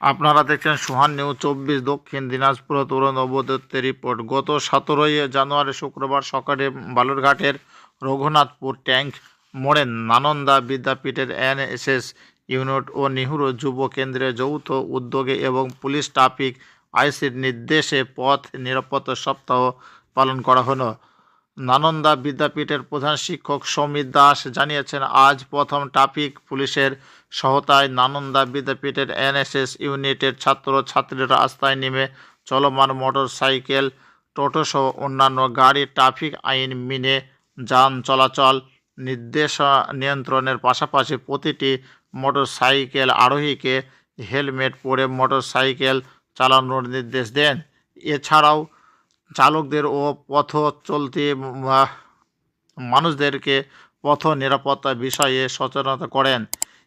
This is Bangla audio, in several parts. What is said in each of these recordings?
আপনারা দেখছেন সুহান নিউজ চব্বিশ, দক্ষিণ দিনাজপুর, তরুণ নবদত্তের রিপোর্ট। গত সতেরোই জানুয়ারি শুক্রবার সকালে বালুরঘাটের রঘুনাথপুর ট্যাঙ্ক মোড়ে নানন্দা বিদ্যাপীঠের এনএসএস ইউনিট ও নেহরু যুব কেন্দ্রের যৌথ উদ্যোগে এবং পুলিশ ট্রাফিক আইসির নির্দেশে পথ নিরাপত্তা সপ্তাহ পালন করা হলো। নানন্দা বিদ্যাপীঠের প্রধান শিক্ষক সমীর দাস জানিয়েছেন, আজ প্রথম ট্রাফিক পুলিশের সহতায় নানন্দা বিদ্যাপীঠের এনএসএস ইউনিটের ছাত্র ছাত্রীরা রাস্তায় নেমে চলমান মোটর সাইকেল টোটোসহ অন্যান্য গাড়ি ট্রাফিক আইন মেনে যান চলাচল নির্দেশ নিয়ন্ত্রণের পাশাপাশি প্রতিটি মোটর সাইকেল আরোহীকে হেলমেট পরে মোটর সাইকেল চালানোর নির্দেশ দেন। এছাড়াও চালকদের ও পথ চলতি মানুষদেরকে পথ নিরাপত্তা বিষয়ে সচেতনতা করেন।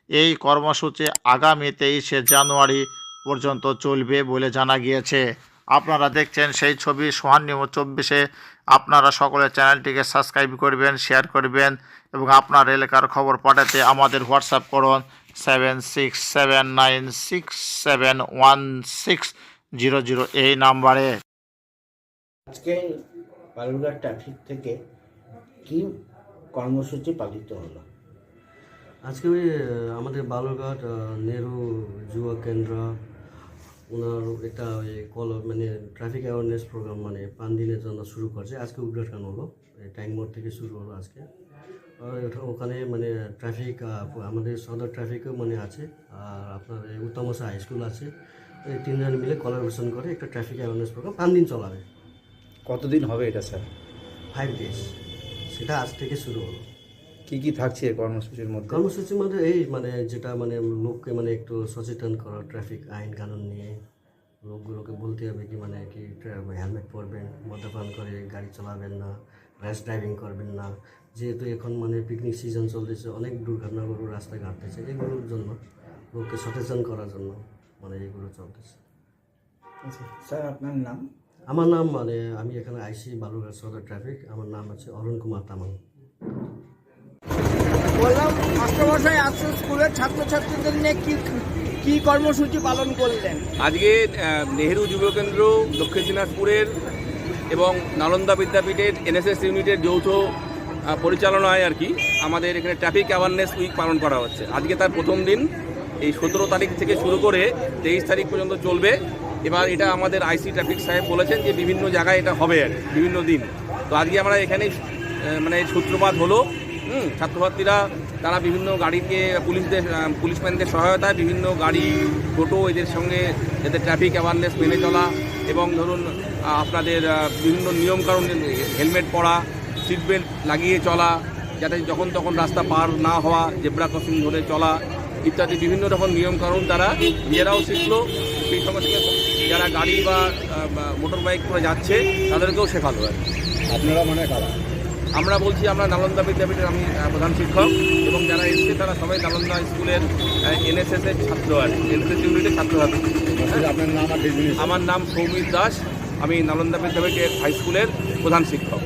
এই কর্মসূচি আগামী তেইশে জানুয়ারি পর্যন্ত চলবে বলে জানা গিয়েছে। আপনারা দেখছেন সেই ছবি সোহান নিউজ চব্বিশে। আপনারা সকলে চ্যানেলটিকে সাবস্ক্রাইব করবেন, শেয়ার করবেন এবং আপনার এলাকার খবর পাঠাতে আমাদের হোয়াটসঅ্যাপ করুন seven six seven nine six seven one six zero zero এই নাম্বারে। আজকে বালুরঘাট ট্রাফিক থেকে কি কর্মসূচি পালিত হলো? আজকে ওই আমাদের বালুরঘাট নেহরু যুব কেন্দ্র ওনার একটা ওই কল মানে ট্রাফিক অ্যাওয়ারনেস প্রোগ্রাম মানে পাঁচ দিনের জন্য শুরু করছে। আজকে উদ্ঘাটন হলো ট্যাঙ্ক মোড় থেকে শুরু হলো আজকে। ওখানে মানে ট্রাফিক আমাদের সদর ট্রাফিকও মানে আছে, আর আপনার উত্তমশা হাই স্কুল আছে। তিনজন মিলে কলাবোরেশন করে একটা ট্রাফিক অ্যাওয়ারনেস প্রোগ্রাম পাঁচ দিন চলাবে। কতদিন হবে এটা স্যার? ফাইভ ডেজ সেটা আজ থেকে শুরু হলো। কি কি থাকছে কর্মসূচির মধ্যে? কর্মসূচির মধ্যে এই মানে যেটা মানে লোককে মানে একটু সচেতন করা ট্রাফিক আইন কানুন নিয়ে লোকগুলোকে বলতে হবে কি মানে কি হেলমেট পরবেন মদ্যপান করে গাড়ি চালাবেন না র্যাশ ড্রাইভিং করবেন না। যেহেতু এখন মানে পিকনিক সিজন চলতেছে অনেক দুর্ঘটনাগুলো রাস্তায় ঘাটতেছে এগুলোর জন্য লোককে সচেতন করার জন্য মানে এগুলো চলতেছে। আচ্ছা, স্যার আপনার নাম? আমার নাম মানে আমি এখানে আইসি বালুরঘাট সদর ট্রাফিক আমার নাম আছে অরুণ কুমার তামাং। বললাম মাস্টারমশাই আজকে স্কুলের ছাত্রছাত্রীদের নিয়ে কি কি কর্মসূচি পালন করলেন? আজকে নেহেরু যুব কেন্দ্র দক্ষিণ দিনাজপুরের এবং নালন্দা বিদ্যাপীঠের এনএসএস ইউনিটের যৌথ পরিচালনায় আর কি আমাদের এখানে ট্রাফিক অ্যাওয়ারনেস উইক পালন করা হচ্ছে। আজকে তার প্রথম দিন এই সতেরো তারিখ থেকে শুরু করে তেইশ তারিখ পর্যন্ত চলবে। এবার এটা আমাদের আইসি ট্রাফিক সাহেব বলেছেন যে বিভিন্ন জায়গায় এটা হবে আর বিভিন্ন দিন। তো আজকে আমরা এখানে মানে সূত্রপাত হলো, হুম, ছাত্রছাত্রীরা, তারা বিভিন্ন গাড়িকে, পুলিশদের পুলিশম্যানদের সহায়তায় বিভিন্ন গাড়ি, টোটো এদের সঙ্গে যাতে ট্রাফিক অ্যাওয়ারনেস মেনে চলা এবং ধরুন আপনাদের বিভিন্ন নিয়মকানুন, হেলমেট পরা সিট বেল্ট লাগিয়ে চলা, যাতে যখন তখন রাস্তা পার না হওয়া জেব্রা ক্রসিং ধরে চলা ইত্যাদি বিভিন্ন রকম নিয়মকানুন তারা নিজেরাও শিখলো। সেই সঙ্গে সঙ্গে যারা গাড়ি বা মোটর বাইক করে যাচ্ছে তাদেরকেও শেখালো আর। আপনারা মানে কারা? আমরা বলছি আমরা নালন্দা বিদ্যাপীঠের আমি প্রধান শিক্ষক এবং যারা এসছে তারা সবাই নালন্দা স্কুলের এনএসএস এর ছাত্র আর এনএসএস ইউনিটের ছাত্র আমার নাম সৌমিত দাস আমি নালন্দা বিদ্যাপীঠের হাই স্কুলের প্রধান শিক্ষক।